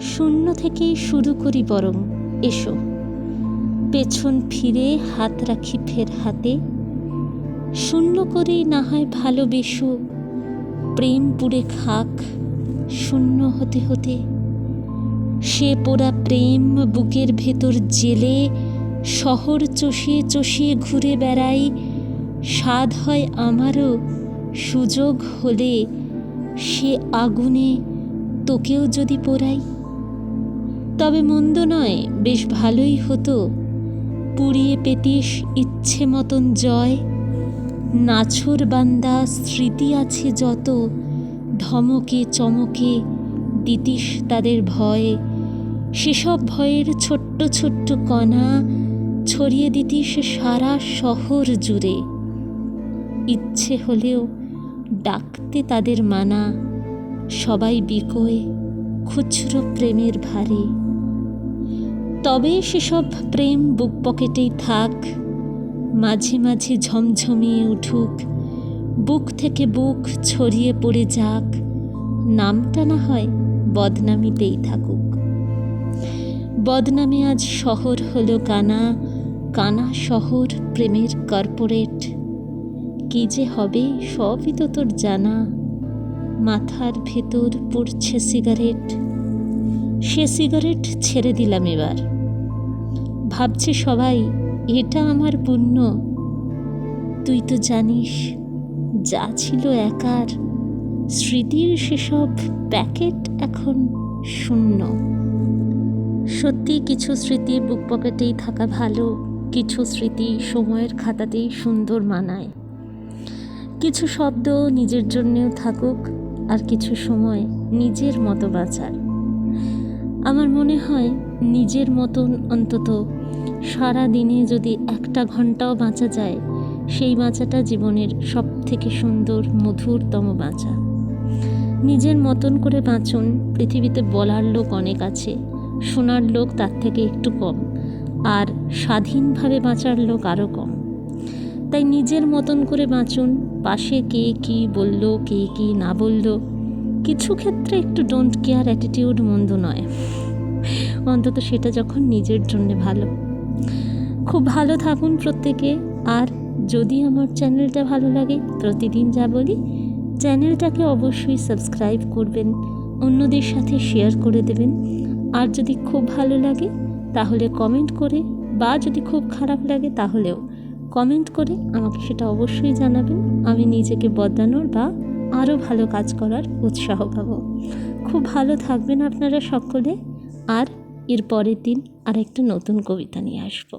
শূন্য থেকেই শুরু করি বরং, এসো। পেছন ফিরে হাত রাখি ফের হাতে। শূন্য করেই না হয় ভালোবেসো। প্রেম পুড়ে খাক শূন্য হতে হতে। সে পোড়া প্রেম বুকের ভেতর জেলে, শহর চষিয়ে চষিয়ে ঘুরে বেড়াই। স্বাদ হয় আমারও সুযোগ হলে সে আগুনে তোকেও যদি পোড়াই। তবে মন্দ নয়, বেশ ভালোই হতো। পুড়িয়ে পেতিস ইচ্ছে মতন জয়। নাছর বান্দা স্মৃতি আছে যত, ধমকে চমকে দিতিস তাদের ভয়ে। সেসব ভয়ের ছোট্ট ছোট্ট কণা ছড়িয়ে দিতিস সারা শহর জুড়ে। ইচ্ছে হলেও ডাকতে তাদের মানা, সবাই বিকোয় খুচরো প্রেমের ভারে। তবে সেসব প্রেম বুক পকেটেই থাক, মাঝে মাঝে ঝমঝমিয়ে উঠুক, বুক থেকে বুক ছড়িয়ে পড়ে যাক, নামটা না হয় বদনামিতেই থাকুক। বদনামে আজ শহর হলো কানা কানা শহর প্রেমের কর্পোরেট। কি যে হবে সবই তো তোর জানা, মাথার ভেতর পড়ছে সিগারেট। সে সিগারেট ছেড়ে দিলাম এবার। ভাবছে সবাই, এটা আমার পুণ্য। তুই তো জানিস, যা ছিল একার, স্মৃতির সেসব প্যাকেট এখন শূন্য। সত্যি কিছু স্মৃতি বুক পকেটেই থাকা ভালো, কিছু স্মৃতি সময়ের খাতাতেই সুন্দর মানায়। কিছু শব্দ নিজের জন্যেও থাকুক, আর কিছু সময় নিজের মতো বাঁচার। আমার মনে হয় নিজের মতন অন্তত সারা দিনে যদি একটা ঘন্টাও বাঁচা যায়, সেই বাঁচাটা জীবনের সব থেকে সুন্দর, মধুরতম বাঁচা। নিজের মতন করে বাঁচুন, পৃথিবীতে বলার লোক অনেক আছে, শোনার লোক তার থেকে একটু কম, আর স্বাধীনভাবে বাঁচার লোক আরও কম। তাই নিজের মতন করে বাঁচুন, পাশে কে কি বলল, কে কি না বলল কিছু ক্ষেত্রে একটু ডোন্ট কেয়ার অ্যাটিটিউড মন্দ নয়। অন্তত সেটা যখন নিজের জন্য ভালো। খুব ভালো থাকুন প্রত্যেকে, আর যদি আমার চ্যানেলটা ভালো লাগে, প্রতিদিন যা বলি, চ্যানেলটাকে অবশ্যই সাবস্ক্রাইব করবেন, অন্যদের সাথে শেয়ার করে দেবেন। আর যদি খুব ভালো লাগে, তাহলে কমেন্ট করে, বা যদি খুব খারাপ লাগে, তাহলেও কমেন্ট করে আমাকে সেটা অবশ্যই জানাবেন। আমি নিজেকে বদলানোর বা আরও ভালো কাজ করার উৎসাহ পাব। খুব ভালো থাকবেন আপনারা সকলে। আর এর পরের দিন আর একটা নতুন কবিতা নিয়ে আসব।